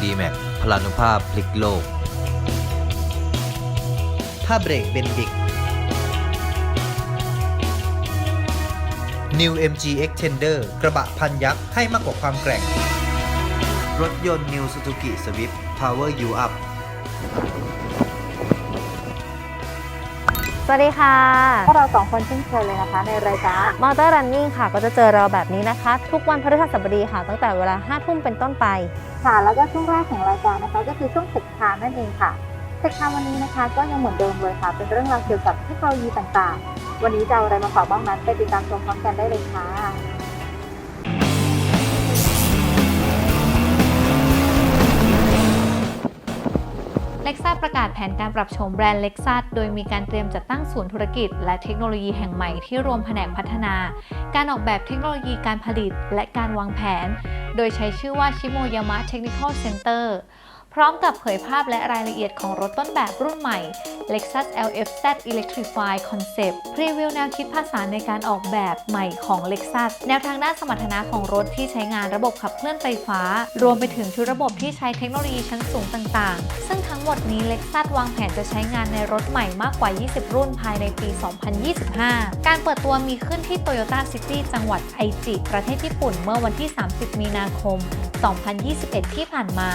Isuzu D-Max พลานุภาพพลิกโลก ถ้าเบรกเบนดิก New MG Extender กระบะพันยักษ์ให้มากกว่าความแกร่ง รถยนต์ New Suzuki Swift Power You Up วัสดีค่ะพวกเราสองคนเช่นเคยเลยนะคะ ในรายการมอเตอร์รันนิ่งค่ะ ก็จะเจอเราแบบนี้นะคะ ทุกวันพฤหัสบดีค่ะ ตั้งแต่เวลา5ทุ่มเป็นต้นไป ค่ะ แล้วก็ช่วงแรกของรายการนะคะ ก็คือช่วงเทคทามนั่นเองค่ะเทคทามวันนี้นะคะ ก็ยังเหมือนเดิมเลยค่ะ เป็นเรื่องราวเกี่ยวกับเทคโนโลยีต่างๆ วันนี้จะเอาอะไรมาฝากบ้างนั้นไปติดตามชมพร้อมกันได้เลยค่ะ เล็กซัสประกาศแผนการปรับโฉมแบรนด์เล็กซัสโดยมีการเตรียมจัดตั้งศูนย์ธุรกิจ และเทคโนโลยีแห่งใหม่ที่รวมแผนกพัฒนา การออกแบบเทคโนโลยีการผลิต และการวางแผน โดยใช้ชื่อว่าชิโมยามะเทคนิคอลเซ็นเตอร์ พร้อมกับเผยภาพและรายละเอียดของรถต้นแบบรุ่นใหม่ Lexus LFZ Electrify Concept พรีวิวแนวคิดภาษาในการออกแบบใหม่ของ Lexus แนวทางด้านสมรรถนะของรถที่ใช้งานระบบขับเคลื่อนไฟฟ้า รวมไปถึงชุดระบบที่ใช้เทคโนโลยีชั้นสูงต่างๆ ซึ่งทั้งหมดนี้ Lexus วางแผนจะใช้งานในรถใหม่มากกว่า 20 รุ่นภายในปี 2025 การเปิดตัวมีขึ้นที่ Toyota City จังหวัดไอจิประเทศญี่ปุ่นเมื่อวันที่ 30 มีนาคม 2021 ที่ผ่านมา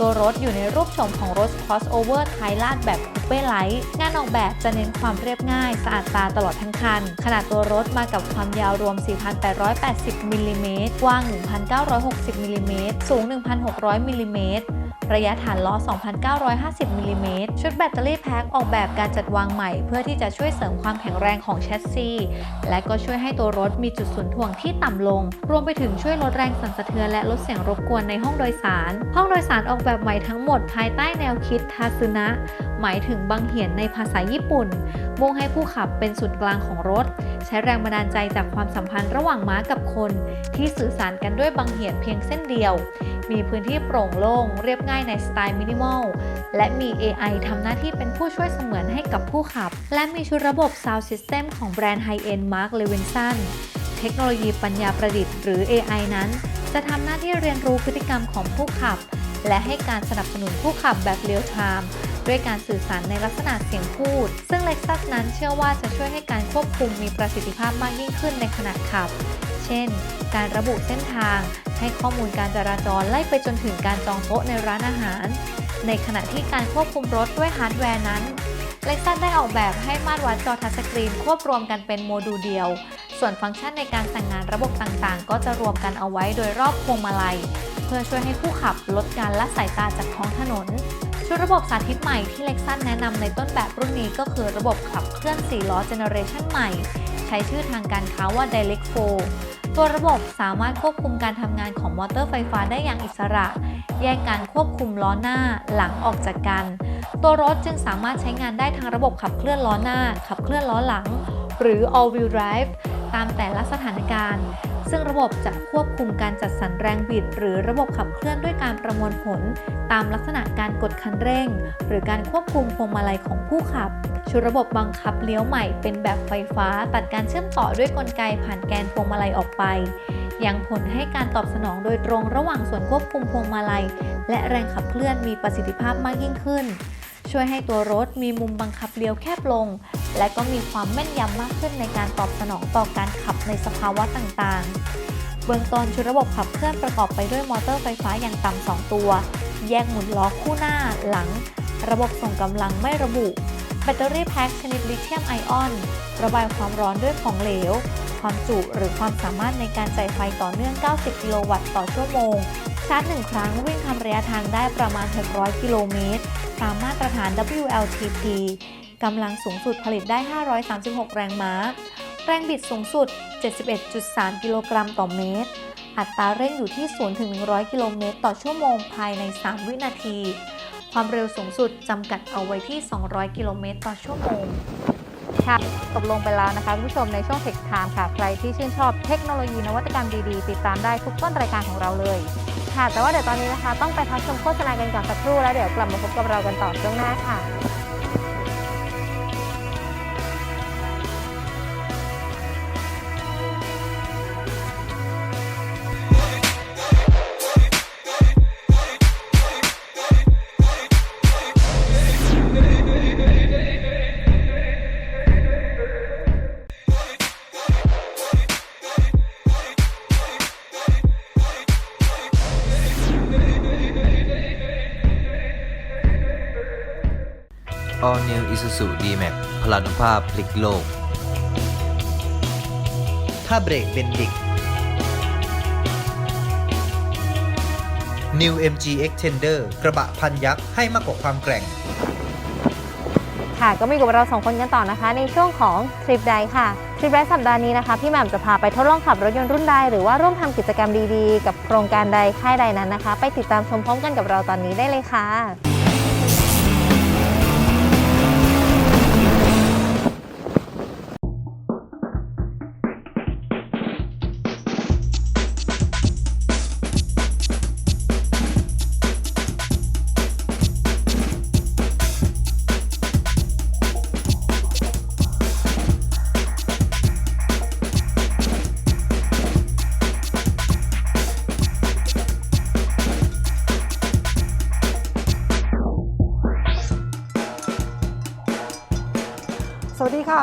ตัวรถอยู่ในรูปโฉมของรถ crossover ท้ายลาดแบบคูเป้ไลท์งานออกแบบจะเน้นความเรียบง่าย สะอาดตาตลอดทั้งคัน ขนาดตัวรถมากับความยาวรวม 4,880มิลลิเมตรกว้าง 1,960มิลลิเมตรสูง 1,600มิลลิเมตรระยะฐานล้อ 2,950มิลลิเมตร ชุดแบตเตอรี่แพ็คออกแบบการจัดวางใหม่ เพื่อที่จะช่วยเสริมความแข็งแรงของแชสซี และก็ช่วยให้ตัวรถมีจุดศูนย์ถ่วงที่ต่ำลง รวมไปถึงช่วยลดแรงสั่นสะเทือนและลดเสียงรบกวนในห้องโดยสาร ห้องโดยสารออกแบบใหม่ทั้งหมดภายใต้แนวคิดทาซึนะ หมายถึงบังเหียนในภาษาญี่ปุ่น มุ่งให้ผู้ขับเป็นศูนย์กลางของรถ ใช้แรงบันดาลใจจากความสัมพันธ์ระหว่างม้ากับคน ที่สื่อสารกันด้วยบังเหียนเพียงเส้นเดียว มีพื้นที่โปร่งโล่งเรียบง่ายในสไตล์มินิมอลและมี AI ทำหน้าที่เป็นผู้ช่วยเสมือนให้กับผู้ขับ และมีชุดระบบ Sound System ของแบรนด์ไฮเอ็น Mark Levinson เทคโนโลยีปัญญาประดิษฐ์หรือ AI นั้น จะทำหน้าที่เรียนรู้พฤติกรรมของผู้ขับ และให้การสนับสนุนผู้ขับแบบเรียลไทม์ด้วยการสื่อสารในลักษณะเสียงพูด ซึ่ง Lexus นั้นเชื่อว่าจะช่วยให้การควบคุมมีประสิทธิภาพมากยิ่งขึ้นในขณะขับ เช่น การระบุเส้นทาง ให้ข้อมูลการจราจรไล่ไปจนถึงการจองโต๊ะในร้านอาหาร ในขณะที่การควบคุมรถด้วยฮาร์ดแวร์นั้น Lexus ได้ออกแบบให้มาตรวัดจอทัชสกรีนควบรวมกันเป็นโมดูลเดียว ส่วนฟังก์ชันในการสั่งงานระบบต่างๆ ก็จะรวมกันเอาไว้โดยรอบพวงมาลัย เพื่อช่วยให้ผู้ขับลดการละสายตาจากท้องถนน ชุดระบบสาธิตใหม่ที่ Lexus แนะนำในต้นแบบรุ่นนี้ก็คือระบบขับเคลื่อน4ล้อเจเนอเรชันใหม่ ใช้ชื่อทางการค้าว่า Direct 4ตัวระบบสามารถควบคุมการทำงานของมอเตอร์ไฟฟ้าได้อย่างอิสระ แยกการควบคุมล้อหน้าหลังออกจากกัน ตัวรถจึงสามารถใช้งานได้ทั้งระบบขับเคลื่อนล้อหน้า ขับเคลื่อนล้อหลัง หรือ all wheel drive ตามแต่ละสถานการณ์ ซึ่งระบบจะควบคุมการจัดสรรแรงบิด หรือระบบขับเคลื่อนด้วยการประมวลผล ตามลักษณะการกดคันเร่ง หรือการควบคุมพวงมาลัยของผู้ขับ ชุดระบบบังคับเลี้ยวใหม่เป็นแบบไฟฟ้า ตัดการเชื่อมต่อด้วยกลไกผ่านแกนพวงมาลัยออกไป ยังผลให้การตอบสนองโดยตรงระหว่างส่วนควบคุมพวงมาลัย และแรงขับเคลื่อนมีประสิทธิภาพมากยิ่งขึ้น ช่วยให้ตัวรถมีมุมบังคับเลี้ยวแคบลง และก็มีความแม่นยำมากขึ้นในการตอบสนองต่อการขับในสภาวะต่างๆ เบื้องต้นชุดระบบขับเคลื่อนประกอบไปด้วยมอเตอร์ไฟฟ้าอย่างต่ำ2ตัว แยกหมุนล้อคู่หน้าหลัง ระบบส่งกำลังไม่ระบุ แบตเตอรี่แพ็คชนิดลิเธียมไอออน ระบายความร้อนด้วยของเหลว ความจุหรือความสามารถในการจ่ายไฟต่อเนื่อง 90 กิโลวัตต์ต่อชั่วโมง ชาร์จหนึ่งครั้งวิ่งทำระยะทางได้ประมาณ 600 กิโลเมตร ตามมาตรฐาน WLTP กำลังสูงสุดผลิตได้ 536 แรงม้า แรงบิดสูงสุด 71.3 กิโลกรัมต่อเมตร อัตราเร่งอยู่ที่ 0 ถึง 100 กิโลเมตร ต่อชั่วโมงภายใน 3 วินาที ความเร็วสูงสุดจำกัดเอาไว้ที่ 200 กิโลเมตร ต่อชั่วโมงค่ะตกลงไปแล้วนะคะคุณผู้ชมในช่วงเทคไทม์ค่ะ ใครที่ชื่นชอบเทคโนโลยีนวัตกรรมดีๆ ติดตามได้ทุกต้นรายการของเราเลย ค่ะ แต่ว่าเดี๋ยวตอนนี้นะคะ ต้องไปพักชมโฆษณากันก่อนสักครู่แล้วเดี๋ยวกลับมาพบกับเรากันต่อช่วงหน้าค่ะ Isuzu D-Max พลานุภาพพลิกโลก ถ้าเบรกเบนดิก New MG Extender กระบะพันยักษ์ให้มากกว่าความแกร่ง ค่ะก็มีกับเราสองคนกันต่อนะคะ ในช่วงของทริปใดค่ะทริปใดสัปดาห์นี้นะคะ พี่แหม่มจะพาไปทดลองขับรถยนต์รุ่นใด หรือว่าร่วมทำกิจกรรมดีๆ กับโครงการใดค่ายใดนั้นนะคะ ไปติดตามชมพร้อมกันกับเราตอนนี้ได้เลยค่ะ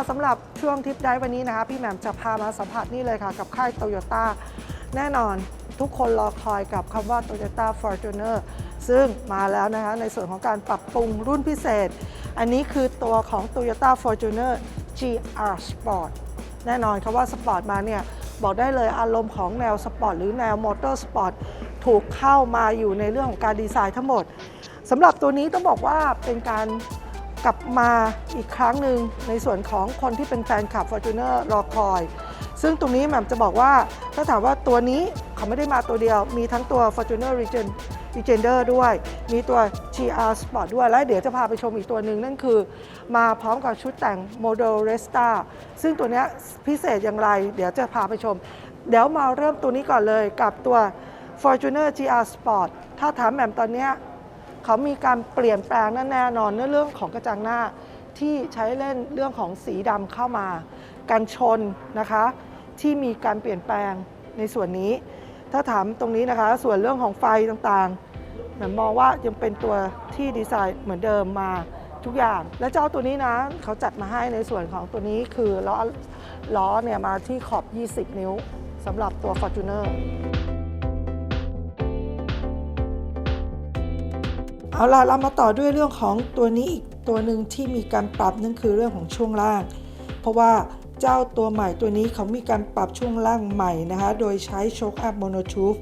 สำหรับช่วงทริปได้วันนี้นะคะ พี่แหม่มจะพามาสัมผัสนี่เลยค่ะ กับค่ายโตโยต้าแน่นอนทุกคนรอคอยกับคำว่า Toyota Fortuner ซึ่งมาแล้วนะคะในส่วนของการปรับปรุงรุ่นพิเศษ อันนี้คือตัวของ Toyota Fortuner GR Sport แน่นอนคำว่าสปอร์ตมาเนี่ย บอกได้เลยอารมณ์ของแนวสปอร์ตหรือแนวมอเตอร์สปอร์ตถูกเข้ามาอยู่ในเรื่องของการดีไซน์ทั้งหมดสำหรับตัวนี้ต้องบอกว่าเป็นการ กลับมาอีกครั้งหนึ่งในส่วนของคนที่เป็นแฟนคลับ Fortuner รอคอย ซึ่งตรงนี้แหม่มจะบอกว่าถ้าถามว่าตัวนี้เขาไม่ได้มาตัวเดียว มีทั้งตัว Fortuner Regen Regender ด้วย มีตัว GR Sport ด้วย และเดี๋ยวจะพาไปชมอีกตัวหนึ่งนั่นคือ มาพร้อมกับชุดแต่ง Model Resta ซึ่งตัวนี้พิเศษอย่างไร เดี๋ยวจะพาไปชม เดี๋ยวมาเริ่มตัวนี้ก่อนเลยกับตัว Fortuner GR Sport ถ้าถามแหม่มตอนเนี้ย เขามีการเปลี่ยนแปลงแน่นอนในเรื่องของกระจังหน้าที่ใช้เล่นเรื่องของสีดำเข้ามา การชนนะคะ ที่มีการเปลี่ยนแปลงในส่วนนี้ ถ้าถามตรงนี้นะคะ ส่วนเรื่องของไฟต่างๆผมมองว่ายังเป็นตัวที่ดีไซน์เหมือนเดิมมาทุกอย่าง และเจ้าตัวนี้นะเขาจัดมาให้ในส่วนของตัวนี้คือล้อล้อเนี่ยมาที่ขอบ 20 นิ้วสำหรับตัว Fortuner เอาล่ะเรามาต่อด้วยเรื่องของตัวนี้อีกตัวหนึ่งที่มีการปรับนั่นคือเรื่องของช่วงล่าง เพราะว่าเจ้าตัวใหม่ตัวนี้เขามีการปรับช่วงล่างใหม่นะคะ โดยใช้โชคอัพโมโนทูฟ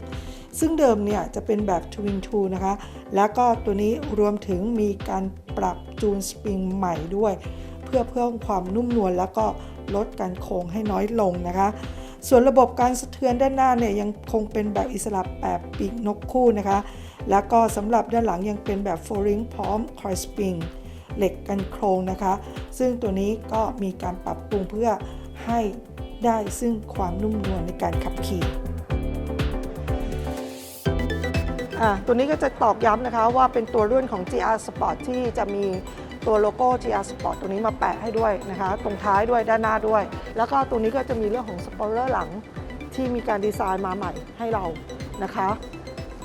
ซึ่งเดิมเนี่ยจะเป็นแบบ Twin t o นะคะ แล้วก็ตัวนี้รวมถึงมีการปรับจูนสปริงใหม่ด้วย เพื่อเพิ่มความนุ่มนวลแล้วก็ลดการโค้งให้น้อยลงนะคะ ส่วนระบบการสะเทือนด้านหน้าเนี่ยยังคงเป็นแบบอิสระแบบปีกนกคู่นะคะ แล้วก็สำหรับด้านหลังยังเป็นแบบโฟลิงพร้อมคอยสปริงเหล็กกันโครงนะคะ ซึ่งตัวนี้ก็มีการปรับปรุงเพื่อให้ได้ซึ่งความนุ่มนวลในการขับขี่อะตัวนี้ก็จะตอกย้ำนะคะว่าเป็นตัวรุ่นของ GR Sport ที่จะมีตัวโลโก้ GR Sport ตัวนี้มาแปะให้ด้วยนะคะ ตรงท้ายด้วยด้านหน้าด้วย แล้วก็ตรงนี้ก็จะมีเรื่องของสปอยเลอร์หลังที่มีการดีไซน์มาใหม่ให้เรานะคะ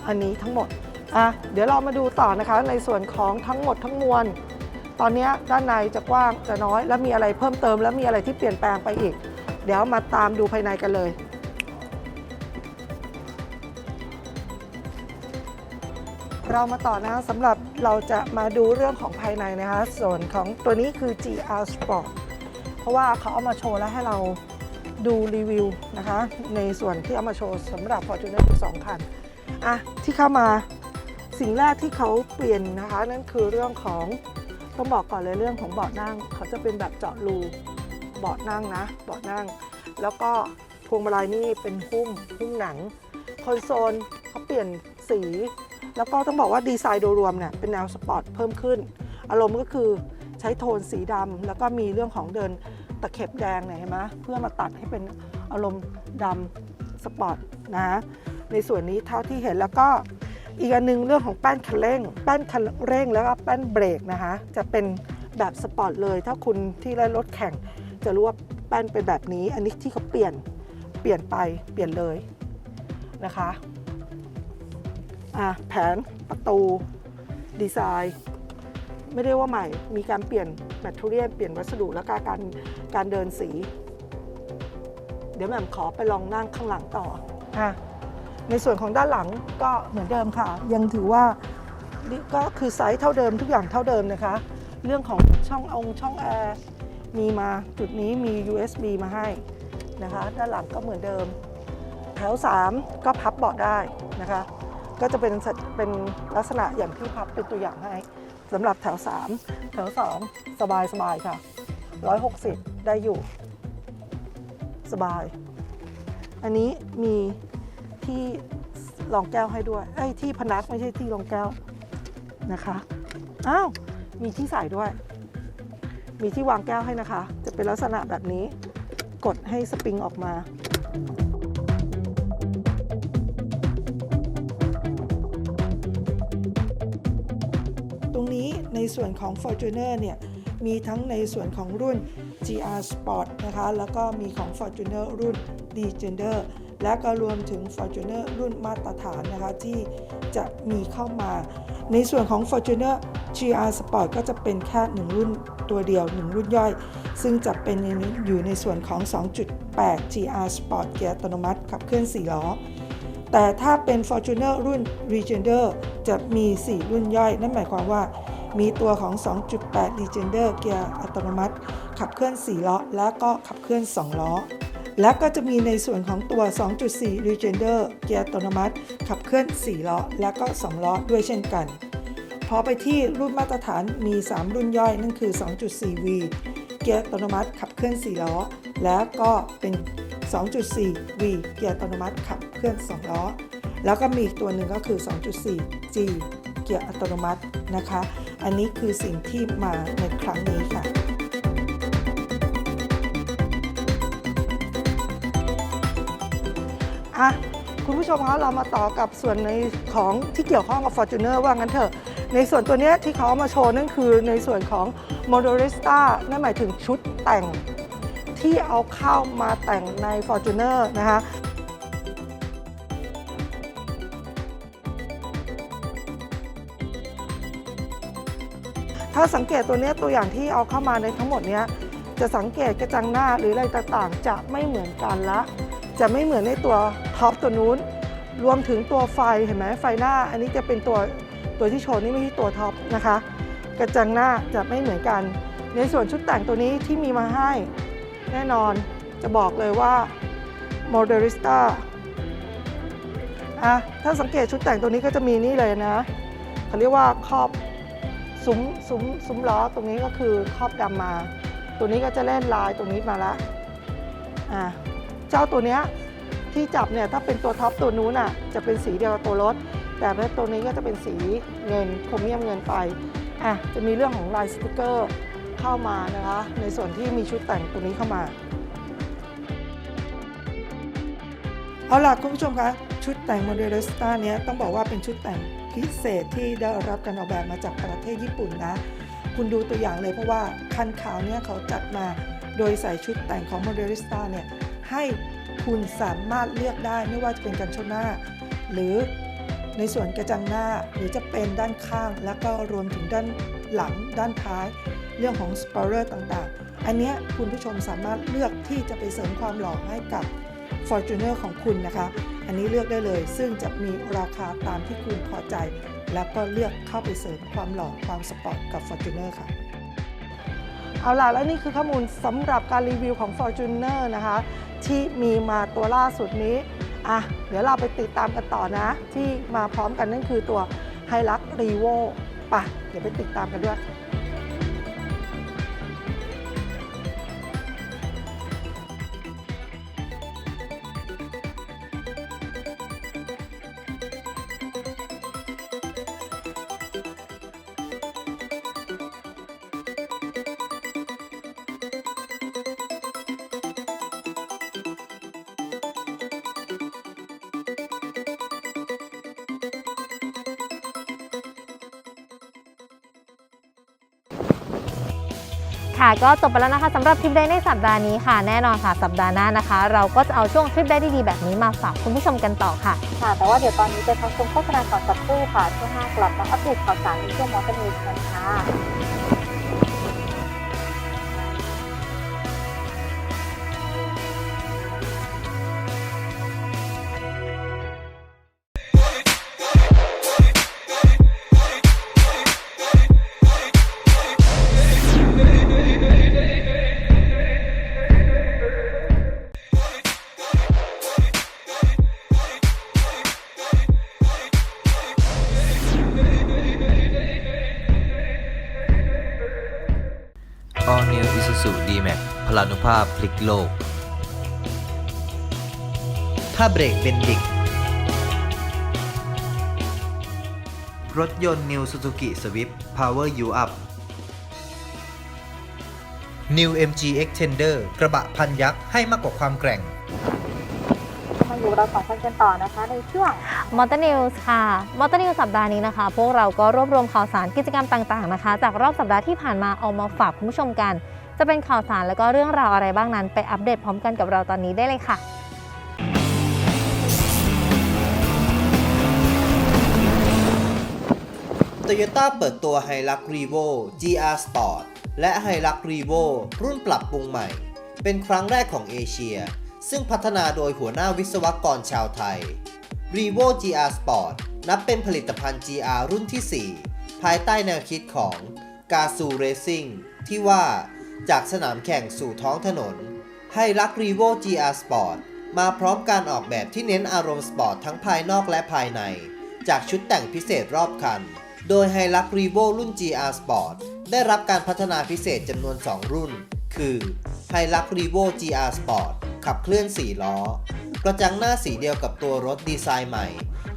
อันนี้ทั้งหมด อะเดี๋ยวเรามาดูต่อนะคะในส่วนของทั้งหมดทั้งมวล ตอนนี้ด้านในจะกว้างจะน้อย แล้วมีอะไรเพิ่มเติม แล้วมีอะไรที่เปลี่ยนแปลงไปอีก เดี๋ยวมาตามดูภายในกันเลยเรามาต่อนะคะสำหรับเราจะมาดูเรื่องของภายในนะคะ ส่วนของตัวนี้คือ GR Sport เพราะว่าเขาเอามาโชว์แล้วให้เราดูรีวิวนะคะ ในส่วนที่เอามาโชว์สำหรับ Fortuner สองคัน อะ ที่เข้ามา สิ่งแรกที่เขาเปลี่ยนนะคะ นั่นคือเรื่องของต้องบอกก่อนเลยเรื่องของเบาะนั่ง เขาจะเป็นแบบเจาะรูเบาะนั่งนะเบาะนั่ง แล้วก็พวงมาลัยนี่เป็นหุ้มหุ้มหนังคอนโซลเขาเปลี่ยนสี แล้วก็ต้องบอกว่าดีไซน์โดยรวมเนี่ยเป็นแนวสปอร์ตเพิ่มขึ้น อารมณ์ก็คือใช้โทนสีดำแล้วก็มีเรื่องของเดินตะเข็บแดงเนี่ยเห็นไหมเพื่อมาตัดให้เป็นอารมณ์ดำสปอร์ตนะในส่วนนี้เท่าที่เห็นแล้วก็ อีกอันหนึงเรื่องของแป้นคันเร่ง แป้นคันเร่งแล้วก็แป้นเบรกนะคะ จะเป็นแบบสปอร์ตเลย ถ้าคุณที่เล่นรถแข่ง จะรู้ว่าแป้นเป็นแบบนี้ อันนี้ที่เขาเปลี่ยน เปลี่ยนไป เปลี่ยนเลยนะคะ อะแผนประตูดีไซน์ ไม่ได้ว่าใหม่ มีการเปลี่ยนแมทเทอเรียลเปลี่ยนวัสดุแล้วก็การการเดินสี เดี๋ยวแม่มขอไปลองนั่งข้างหลังต่อ อะ ในส่วนของด้านหลังก็เหมือนเดิมค่ะ ยังถือว่าก็คือไซส์เท่าเดิมทุกอย่างเท่าเดิมนะคะ เรื่องของช่ององช่องแอร์มีมาจุดนี้มี USB มาให้นะคะ ด้านหลังก็เหมือนเดิม แถว 3 ก็พับเบาะได้นะคะ ก็จะเป็นเป็นลักษณะอย่างที่พับเป็นตัวอย่างให้สำหรับแถว 3 แถว 2 สบายสบายค่ะ 160 ได้อยู่ สบาย อันนี้มี ที่รองแก้วให้ด้วยไอ้ยที่พนักไม่ใช่ที่รองแก้วนะคะอ้าวมีที่ใส่ด้วย มีที่วางแก้วให้นะคะ จะเป็นลักษณะแบบนี้กดให้สปริงออกมาตรงนี้ในส่วนของ Fortuner เนี่ยมีทั้งในส่วนของรุ่น GR Sport นะคะแล้วก็มีของ Fortuner รุ่น Legender และก็รวมถึง Fortuner รุ่นมาตรฐานนะคะที่จะมีเข้ามา ในส่วนของ Fortuner GR Sport ก็จะเป็นแค่1รุ่นตัวเดียว 1 รุ่นย่อย ซึ่งจะเป็นอยู่ในส่วนของ 2.8 GR Sport เกียร์อัตโนมัติขับเคลื่อน 4 ล้อ แต่ถ้าเป็น Fortuner รุ่น Legender จะมี 4 รุ่นย่อย นั่นหมายความว่ามีตัวของ 2.8 Legender เกียร์อัตโนมัติ ขับเคลื่อน 4 ล้อ และก็ขับเคลื่อน 2 ล้อ และก็จะมีในส่วนของตัว 2.4 Legender เกียร์อัตโนมัติ ขับเคลื่อน 4 ล้อ และก็ 2 ล้อด้วยเช่นกัน พอไปที่รุ่นมาตรฐานมี 3 รุ่นย่อยนั่นคือ 2.4V เกียร์อัตโนมัติขับเคลื่อน 4 ล้อ และก็เป็น 2.4V เกียร์อัตโนมัติขับเคลื่อน 2 ล้อ แล้วก็มีอีกตัวหนึ่งก็คือ 2.4G เกียร์อัตโนมัตินะคะ อันนี้คือสิ่งที่มาในครั้งนี้ค่ะ อะคุณผู้ชมคะเรามาต่อกับส่วนในของที่เกี่ยวข้องกับ Fortuner ว่างั้นเถอะ ในส่วนตัวเนี้ยที่เขาเอามาโชว์นั่นคือในส่วนของ Motorista นั่นหมายถึงชุดแต่งที่เอาเข้ามาแต่งใน Fortuner นะคะถ้าสังเกตตัวเนี้ยตัวอย่างที่เอาเข้ามาในทั้งหมดเนี้ยจะสังเกตกระจังหน้าหรืออะไรต่างๆ จะไม่เหมือนกันละ จะไม่เหมือนในตัวท็อปตัวนู้น รวมถึงตัวไฟเห็นไหมไฟหน้า อันนี้จะเป็นตัวตัวที่โชว์นี่ไม่ใช่ตัวท็อปนะคะ กระจังหน้าจะไม่เหมือนกัน ในส่วนชุดแต่งตัวนี้ที่มีมาให้ แน่นอนจะบอกเลยว่า Motorista อะถ้าสังเกตชุดแต่งตัวนี้ก็จะมีนี่เลยนะเขาเรียกว่าครอบซุ้มซุ้มซุ้มล้อตรงนี้ก็คือครอบดำมา ตัวนี้ก็จะเล่นลายตรงนี้มาละอะ จ้าตัวเนี้ยที่จับเนี่ยถ้าเป็นตัวท็อปตัวนู้นอะจะเป็นสีเดียวกับตัวรถ แต่ถ้าตัวนี้ก็จะเป็นสีเงินโครเมียมเงินไปอะจะมีเรื่องของลายสติกเกอร์เข้ามานะคะในส่วนที่มีชุดแต่งตัวนี้เข้ามา เอาล่ะคุณผู้ชมคะชุดแต่งโมเดลสตาเนี้ยต้องบอกว่าเป็นชุดแต่งพิเศษที่ได้รับการออกแบบมาจากประเทศญี่ปุ่นนะ คุณดูตัวอย่างเลยเพราะว่าคันขาวเนี่ยเขาจัดมาโดยใส่ชุดแต่งของโมเดลิสตาเนี่ย ให้คุณสามารถเลือกได้ไม่ว่าจะเป็นกันชนหน้า หรือในส่วนกระจังหน้าหรือจะเป็นด้านข้าง แล้วก็รวมถึงด้านหลังด้านท้าย เรื่องของสปอเลอร์ต่างๆ อันนี้คุณผู้ชมสามารถเลือกที่จะไปเสริมความหล่อให้กับ Fortuner ของคุณนะคะ อันนี้เลือกได้เลย ซึ่งจะมีราคาตามที่คุณพอใจ แล้วก็เลือกเข้าไปเสริมความหล่อความสปอร์ตกับ Fortuner ค่ะ เอาล่ะ และนี่คือข้อมูลสำหรับการรีวิวของ Fortuner นะคะ ที่มีมาตัวล่าสุดนี้อะเดี๋ยวเราไปติดตามกันต่อนะ ที่มาพร้อมกันนั่นคือตัว h i l u x r e v o ป่ะเดี๋ยวไปติดตามกันด้วย ค่ะ ก็จบไปแล้วนะคะสำหรับทริปเดย์ในสัปดาห์นี้ค่ะ แน่นอนค่ะสัปดาห์หน้านะคะ เราก็จะเอาช่วงทริปได้ดีๆแบบนี้มาฝากคุณผู้ชมกันต่อค่ะค่ะ แต่ว่าเดี๋ยวตอนนี้ไปพักชมโฆษณาก่อนสักครู่ค่ะช่วงหน้ากลับมาอัปเดตข่าวสารในช่วงมอเตอร์นิวส์กันค่ะ All New Isuzu D-Max พลานุภาพพลิกโลก ถ้าเบรกเป็นดิก รถยนต์ New Suzuki Swift Power You Up New MG Extender กระบะพันยักษ์ให้มากกว่าความแกร่ง มาอยู่เราสองคนกันต่อนะคะ ในช่วงมอเตอร์นิวส์ค่ะมอเตอร์นิวส์สัปดาห์นี้นะคะ พวกเราก็รวบรวมข่าวสารกิจกรรมต่างๆนะคะ จากรอบสัปดาห์ที่ผ่านมาเอามาฝากคุณผู้ชมกัน จะเป็นข่าวสารแล้วก็เรื่องราวอะไรบ้างนั้น ไปอัปเดตพร้อมกันกับเราตอนนี้ได้เลยค่ะ Toyota เปิดตัว Hilux Revo GR Sport และ Hilux Revo รุ่นปรับปรุงใหม่ เป็นครั้งแรกของเอเชีย ซึ่งพัฒนาโดยหัวหน้าวิศวกรชาวไทย Revo GR Sport นับเป็นผลิตภัณฑ์ GR รุ่นที่ 4 ภายใต้แนวคิดของ g a z o Racing ที่ว่าจากสนามแข่งสู่ท้องถนน Hilux Revo GR Sport มาพร้อมการออกแบบที่เน้นอารมณ์สปอร์ตทั้งภายนอกและภายใน จากชุดแต่งพิเศษรอบคัน โดย Hilux Revo รุ่น GR Sport ได้รับการพัฒนาพิเศษจำนวน 2 รุ่น คือ Hilux Revo GR Sport ขับเคลื่อน 4 ล้อ กระจังหน้าสีเดียวกับตัวรถดีไซน์ใหม่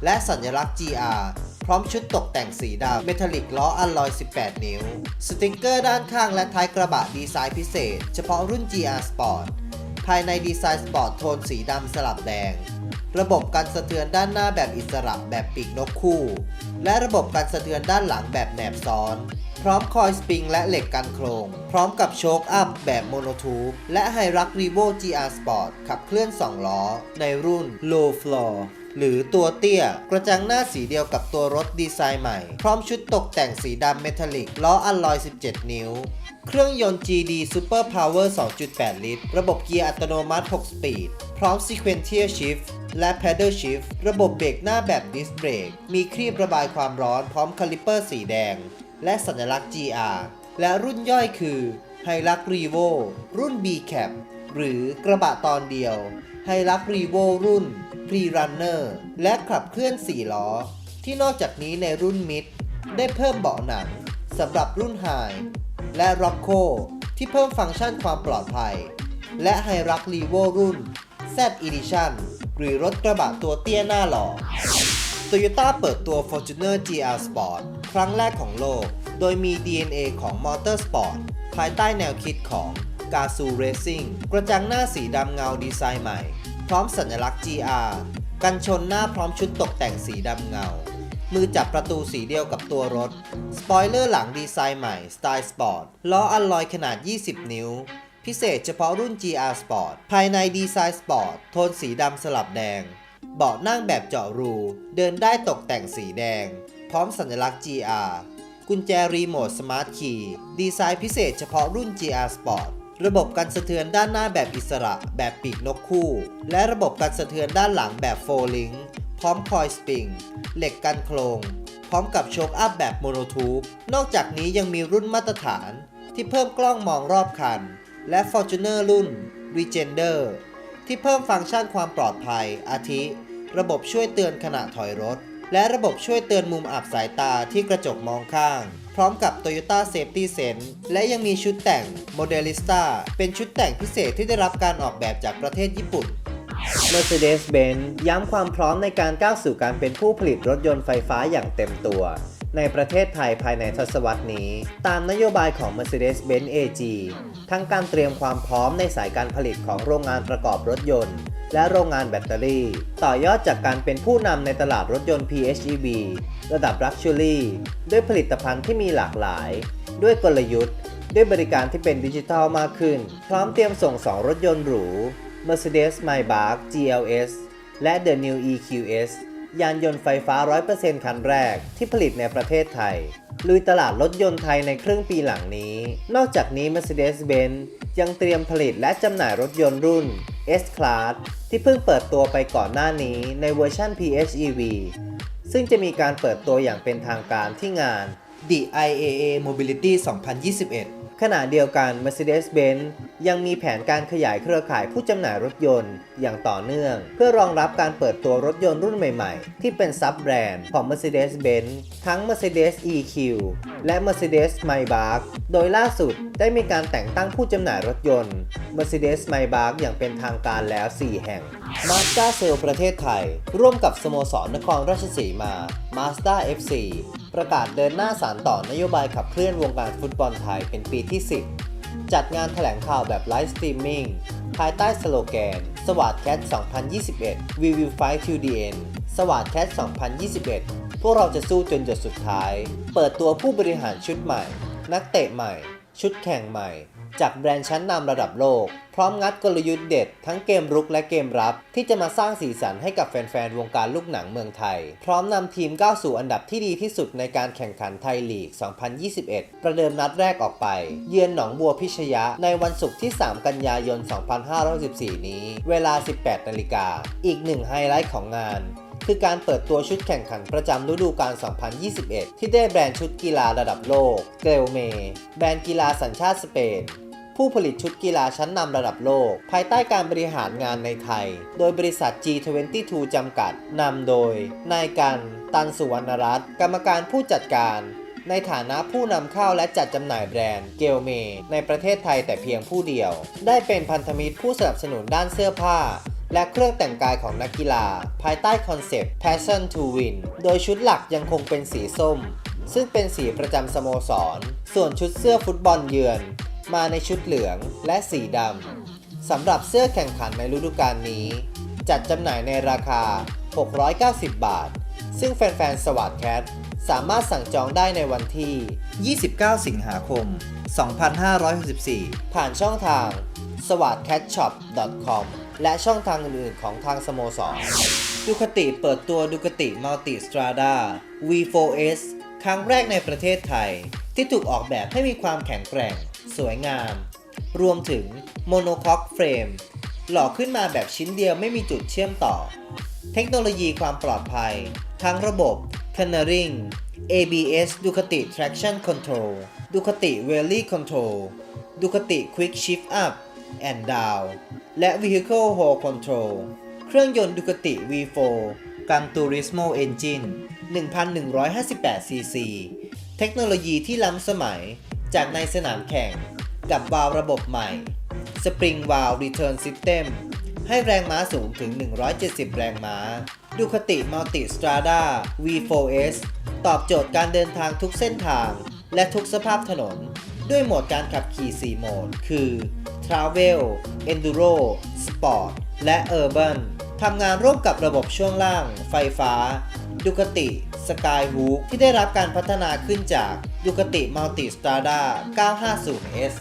และสัญลักษณ์ GR พร้อมชุดตกแต่งสีดำเมทัลลิกล้ออัลลอย 18 นิ้ว สติกเกอร์ด้านข้างและท้ายกระบะดีไซน์พิเศษ เฉพาะรุ่น GR Sport ภายในดีไซน์สปอร์ตโทนสีดำสลับแดง ระบบการสะเทือนด้านหน้าแบบอิสระแบบปีกนกคู่ และระบบการสะเทือนด้านหลังแบบแหนบซ้อน พร้อมคอยสปริงและเหล็กกันโครง พร้อมกับโชคอัพแบบโมโนทูบและไฮรักรีโว GR Sport ขับเคลื่อน 2 ล้อ ในรุ่น Low Floor หรือตัวเตี้ย กระจังหน้าสีเดียวกับตัวรถดีไซน์ใหม่ พร้อมชุดตกแต่งสีดำเมทัลลิก ล้ออัลลอย 17 นิ้ว เครื่องยนต์ GD Super Power 2.8 ลิตร ระบบเกียร์อัตโนมัติ 6 สปีด พร้อม Sequential Shift และ Pedal Shift ระบบเบรกหน้าแบบดิสเบรกมีครีบระบายความร้อนพร้อมคาลิปเปอร์สีแดง และสัญลักษณ์ GR และรุ่นย่อยคือ Hilux Revo รุ่น B Cap หรือกระบะตอนเดียว Hilux Revo รุ่น Pre-Runner และขับเคลื่อน 4 ล้อ ที่นอกจากนี้ในรุ่น Mid ได้เพิ่มเบาะหนังสำหรับรุ่น High และ Rocco ที่เพิ่มฟังก์ชันความปลอดภัย และ Hilux Revo รุ่น Z Edition หรือรถกระบะตัวเตี้ยหน้าหล่อ Toyota เปิดตัว Fortuner GR Sport ครั้งแรกของโลก โดยมี DNA ของ Motorsport ภายใต้แนวคิดของ g a z o Racing กระจังหน้าสีดำเงาดีไซน์ใหม่ พร้อมสัญลักษณ์ GR กันชนหน้าพร้อมชุดตกแต่งสีดำเงา มือจับประตูสีเดียวกับตัวรถ สปอยเลอร์หลังดีไซน์ใหม่สไตล์สปอร์ต ล้ออัลลอยขนาด 20 นิ้ว พิเศษเฉพาะรุ่น GR Sport ภายในดีไซน์สปอร์ต โทนสีดำสลับแดง เบาะนั่งแบบเจาะรู เดินได้ตกแต่งสีแดง พร้อมสัญลักษณ์ GR กุญแจรีโมทสมาร์ทคีย์ดีไซน์พิเศษเฉพาะรุ่น GR Sport ระบบการสะเทือนด้านหน้าแบบอิสระ แบบปีกนกคู่ และระบบการสะเทือนด้านหลังแบบโฟลิงพร้อมคอยสปริง เหล็กกันโครง พร้อมกับโชคอัพแบบโมโนทูบนอกจากนี้ยังมีรุ่นมาตรฐาน ที่เพิ่มกล้องมองรอบคัน และ Fortuner รุ่น Regender ที่เพิ่มฟังก์ชันความปลอดภัย อาทิ ระบบช่วยเตือนขณะถอยรถ และระบบช่วยเตือนมุมอับสายตาที่กระจกมองข้าง พร้อมกับ Toyota Safety Sense และยังมีชุดแต่ง Modelista เป็นชุดแต่งพิเศษที่ได้รับการออกแบบจากประเทศญี่ปุ่น Mercedes-Benz ย้ำความพร้อมในการก้าวสู่การเป็นผู้ผลิตรถยนต์ไฟฟ้าอย่างเต็มตัว ในประเทศไทยภายในทศวรรษนี้ ตามนโยบายของ Mercedes-Benz AG ทั้งการเตรียมความพร้อมในสายการผลิตของโรงงานประกอบรถยนต์ และโรงงานแบตเตอรี่ ต่อยอดจากการเป็นผู้นำในตลาดรถยนต์ PHEV ระดับ Luxury ด้วยผลิตภัณฑ์ที่มีหลากหลาย ด้วยกลยุทธ์ ด้วยบริการที่เป็นดิจิทัลมากขึ้น พร้อมเตรียมส่ง 2 รถยนต์หรู Mercedes Maybach GLS และ The New EQS ยานยนต์ไฟฟ้า 100%คันแรกที่ผลิตในประเทศไทย ลุยตลาดรถยนต์ไทยในครึ่งปีหลังนี้ นอกจากนี้ Mercedes-Benz ยังเตรียมผลิตและจำหน่ายรถยนต์รุ่น S-Class ที่เพิ่งเปิดตัวไปก่อนหน้านี้ในเวอร์ชัน PHEV ซึ่งจะมีการเปิดตัวอย่างเป็นทางการที่งาน The IAA Mobility 2021 ขณะเดียวกัน Mercedes-Benz ยังมีแผนการขยายเครือข่ายผู้จำหน่ายรถยนต์อย่างต่อเนื่อง เพื่อรองรับการเปิดตัวรถยนต์รุ่นใหม่ๆ ที่เป็นซับแบรนด์ของ Mercedes-Benz ทั้ง Mercedes EQ และ Mercedes Maybach โดยล่าสุดได้มีการแต่งตั้งผู้จำหน่ายรถยนต์ Mercedes Maybach อย่างเป็นทางการแล้ว 4 แห่ง Mazda c e l l ประเทศไทย ร่วมกับสโมสรนครราชสีมา Mazda FC ประกาศเดินหน้าสารต่อนโยบายขับเคลื่อนวงการฟุตบอลไทยเป็นปีที่ 10 จัดงานแถลงข่าวแบบไลฟ์สตรีมมิ่งภายใต้สโลแกน สวัสดแคท 2021 We will fight to the end สวัสดแคท 2021 พวกเราจะสู้จนหยดสุดท้าย เปิดตัวผู้บริหารชุดใหม่ นักเตะใหม่ ชุดแข่งใหม่ จากแบรนด์ชั้นนำระดับโลก พร้อมงัดกลยุทธ์เด็ด ทั้งเกมรุกและเกมรับ ที่จะมาสร้างสีสันให้กับแฟนๆ วงการลูกหนังเมืองไทย พร้อมนำทีมก้าวสู่อันดับที่ดีที่สุดในการแข่งขันไทยลีก 2021 ประเดิมนัดแรกออกไป เยือนหนองบัวพิชยะ ในวันศุกร์ที่ 3 กันยายน 2564 นี้ เวลา 18 นาฬิกา อีกหนึ่งไฮไลท์ของงานคือการเปิดตัวชุดแข่งขันประจำฤดูกาล 2021 ที่ได้แบรนด์ชุดกีฬาระดับโลก เกลเม แบรนด์กีฬาสัญชาติสเปน ผู้ผลิตชุดกีฬาชั้นนำระดับโลก ภายใต้การบริหารงานในไทย โดยบริษัท G22 จำกัดนำโดย นายกัน ตันสุวรรณรัตน์กรรมการผู้จัดการในฐานะผู้นำเข้าและจัดจำหน่ายแบรนด์เกลเมในประเทศไทยแต่เพียงผู้เดียว ได้เป็นพันธมิตรผู้สนับสนุนด้านเสื้อผ้า และเครื่องแต่งกายของนักกีฬา ภายใต้คอนเซปต์ Passion to Win โดยชุดหลักยังคงเป็นสีส้ม ซึ่งเป็นสีประจำสโมสร ส่วนชุดเสื้อฟุตบอลเยือน มาในชุดเหลืองและสีดำสำหรับเสื้อแข่งขันในฤดูกาลนี้ จัดจำหน่ายในราคา 690 บาท ซึ่งแฟนๆ สวัสดแคทสามารถสั่งจองได้ในวันที่ 29 สิงหาคม 2564 ผ่านช่องทาง s w a t c a t s h o p com และช่องทางอื่นๆของทางสโมสรดูคติเปิดตัวดูคติมัลติสตราดา V4S ครั้งแรกในประเทศไทย ที่ถูกออกแบบให้มีความแข็งแกร่ง สวยงาม รวมถึงโมโนคอกเฟรมหล่อขึ้นมาแบบชิ้นเดียวไม่มีจุดเชื่อมต่อ เทคโนโลยีความปลอดภัย ทั้งระบบ Canering ABS Ducati Traction Control Ducati Rally Control Ducati Quick Shift Up and Down และ Vehicle Hold Control เครื่องยนต์ Ducati V4 Gran Turismo Engine 1,158cc เทคโนโลยีที่ล้ำสมัย จากในสนามแข่ง กับวาล์วระบบใหม่ Spring Valve Return System ให้แรงม้าสูงถึง 170 แรงม้า ดูคติ Multi Strada V4S ตอบโจทย์การเดินทางทุกเส้นทาง และทุกสภาพถนน ด้วยโหมดการขับขี่ 4 โหมด คือ Travel Enduro Sport และ Urban ทำงานร่วมกับระบบช่วงล่าง ไฟฟ้าดูคติสกายฮูกที่ได้รับการพัฒนาขึ้นจากดูคติมัลติสตาร์ดา 950S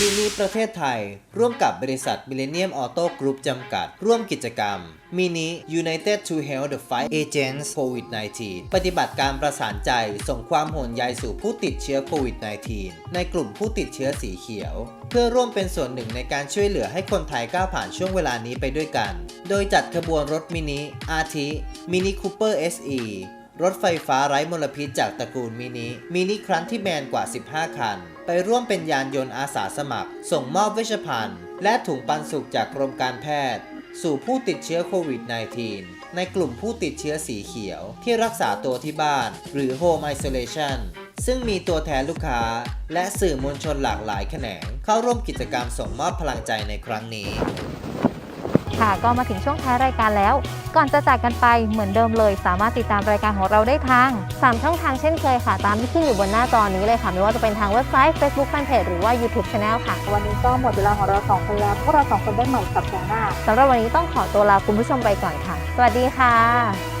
มินิประเทศไทย ร่วมกับบริษัท Millennium Auto Group จำกัด ร่วมกิจกรรมมินิ United to Help the Fight Against COVID-19 ปฏิบัติการประสานใจส่งความห่วงใยสู่ผู้ติดเชื้อโควิด -19 ในกลุ่มผู้ติดเชื้อสีเขียว เพื่อร่วมเป็นส่วนหนึ่งในการช่วยเหลือให้คนไทยก้าวผ่านช่วงเวลานี้ไปด้วยกัน โดยจัดขบวนรถมินิอาทิมินิคูเปอร์ SE รถไฟฟ้าไร้มลพิษจากตระกูลมินิมินิครั้นที่แมนกว่า 15 คัน ไปร่วมเป็นยานยนต์อาสาสมัคร ส่งมอบเวชภัณฑ์ และถุงปันสุขจากกรมการแพทย์ สู่ผู้ติดเชื้อโควิด -19 ในกลุ่มผู้ติดเชื้อสีเขียว ที่รักษาตัวที่บ้าน หรือ Home Isolation ซึ่งมีตัวแทนลูกค้า และสื่อมวลชนหลากหลายแขนง เข้าร่วมกิจกรรมส่งมอบพลังใจในครั้งนี้ ค่ะ ก็มาถึงช่วงท้ายรายการแล้ว ก่อนจะจากกันไปเหมือนเดิมเลย สามารถติดตามรายการของเราได้ทาง 3 ช่องทางเช่นเคยค่ะ ตามที่ขึ้นอยู่บนหน้าจอนี้เลยค่ะ ไม่ว่าจะเป็นทางเว็บไซต์ Facebook Fanpage หรือว่า YouTube Channel ค่ะ วันนี้ก็หมดเวลาของเราสองคนแล้วพวกเราสองคนได้ใหม่สัปดาห์หน้าสำหรับวันนี้ต้องขอตัวลาคุณผู้ชมไปก่อนค่ะ สวัสดีค่ะ